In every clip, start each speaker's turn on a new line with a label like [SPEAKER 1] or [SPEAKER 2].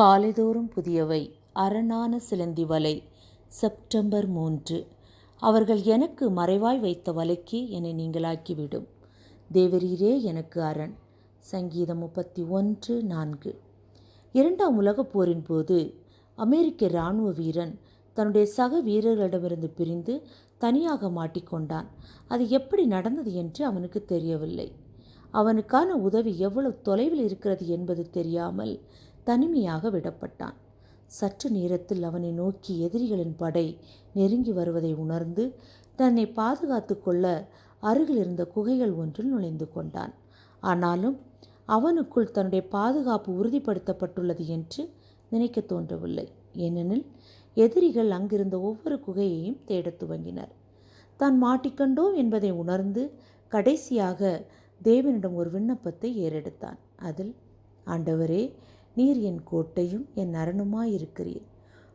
[SPEAKER 1] காலைதோறும் புதியவை அரணான சிலந்தி வலை செப்டம்பர் மூன்று. அவர்கள் எனக்கு மறைவாய் வைத்த வலைக்கு என்னை நீங்களாக்கிவிடும். தேவரீரே எனக்கு அரண். சங்கீதம் முப்பத்தி ஒன்று நான்கு. இரண்டாம் உலகப் போரின் போது அமெரிக்க இராணுவ வீரன் தன்னுடைய சக வீரர்களிடமிருந்து பிரிந்து தனியாக மாட்டிக்கொண்டான். அது எப்படி நடந்தது என்று அவனுக்கு தெரியவில்லை. அவனுக்கான உதவி எவ்வளவு தொலைவில் இருக்கிறது என்பது தெரியாமல் தனிமையாக விடப்பட்டான். சற்று நேரத்தில் அவனை நோக்கி எதிரிகளின் படை நெருங்கி வருவதை உணர்ந்து தன்னை பாதுகாத்து கொள்ள அருகில் இருந்த குகைகள் ஒன்றில் நுழைந்து கொண்டான். ஆனாலும் அவனுக்குள் தன்னுடைய பாதுகாப்பு உறுதிப்படுத்தப்பட்டுள்ளது என்று நினைக்க தோன்றவில்லை. ஏனெனில் எதிரிகள் அங்கிருந்த ஒவ்வொரு குகையையும் தேடத் துவங்கினர். தான் மாட்டிக்கொண்டோம் என்பதை உணர்ந்து கடைசியாக தேவனிடம் ஒரு விண்ணப்பத்தை ஏறெடுத்தான். அதில் ஆண்டவரே நீர் என் கோட்டையும் என் அரணுமாயிருக்கிறீர்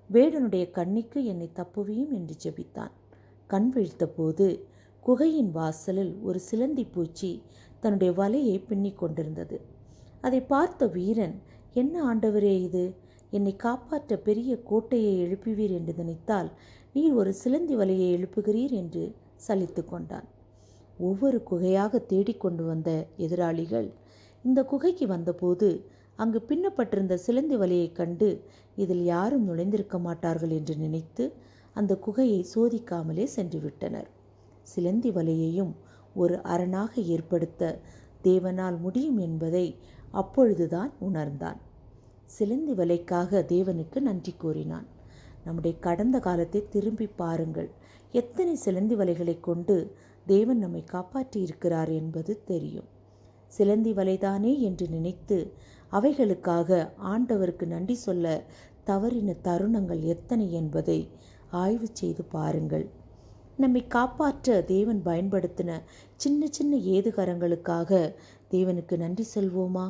[SPEAKER 1] வேடனுடைய கண்ணிக்கு என்னை தப்புவியும் என்று ஜெபித்தான். கண் விழித்தபோது குகையின் வாசலில் ஒரு சிலந்தி பூச்சி தன்னுடைய வலையை பின்னிக் கொண்டிருந்தது. அதை பார்த்த வீரன் என்ன ஆண்டவரே இது? என்னை காப்பாற்ற பெரிய கோட்டையை எழுப்புவீர் என்று நினைத்தால் நீர் ஒரு சிலந்தி வலையை எழுப்புகிறீர் என்று சலித்து கொண்டான். ஒவ்வொரு குகையாக தேடிக்கொண்டு வந்த எதிராளிகள் இந்த குகைக்கு வந்தபோது அங்கு பின்னப்பட்டிருந்த சிலந்தி வலையைக் கண்டு இதில் யாரும் நுழைந்திருக்க மாட்டார்கள் என்று நினைத்து அந்த குகையை சோதிக்காமலே சென்றுவிட்டனர். சிலந்தி வலையையும் ஒரு அரணாக ஏற்படுத்த தேவனால் முடியும் என்பதை அப்பொழுதுதான் உணர்ந்தான். சிலந்தி வலைக்காக தேவனுக்கு நன்றி கூறினான். நம்முடைய கடந்த காலத்தை திரும்பி பாருங்கள். எத்தனை சிலந்தி வலைகளை கொண்டு தேவன் நம்மை காப்பாற்றி இருக்கிறார் என்பது தெரியும். சிலந்தி வலைதானே? என்று நினைத்து அவைகளுக்காக ஆண்டவருக்கு நன்றி சொல்ல தவறின தருணங்கள் எத்தனை என்பதை ஆய்வு செய்து பாருங்கள். நம்மை காப்பாற்ற தேவன் பயன்படுத்தின சின்ன சின்ன ஏதுகரங்களுக்காக தேவனுக்கு நன்றி செல்வோமா?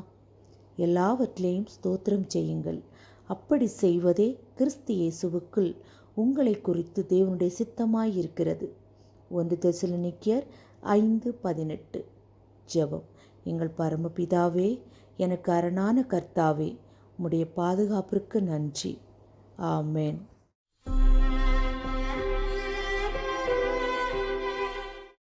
[SPEAKER 1] எல்லாவற்றிலையும் ஸ்தோத்திரம் செய்யுங்கள். அப்படி செய்வதே கிறிஸ்து இயேசுவுக்குள் உங்களை குறித்து தேவனுடைய சித்தமாயிருக்கிறது. ஒன்று தெசலனிக்கியர் ஐந்து பதினெட்டு. ஜெபம். எங்கள் பரமபிதாவே எனக்கு அரணான கர்த்தாவே உம்முடைய பாதுகாப்பிற்கு நன்றி. ஆமேன்.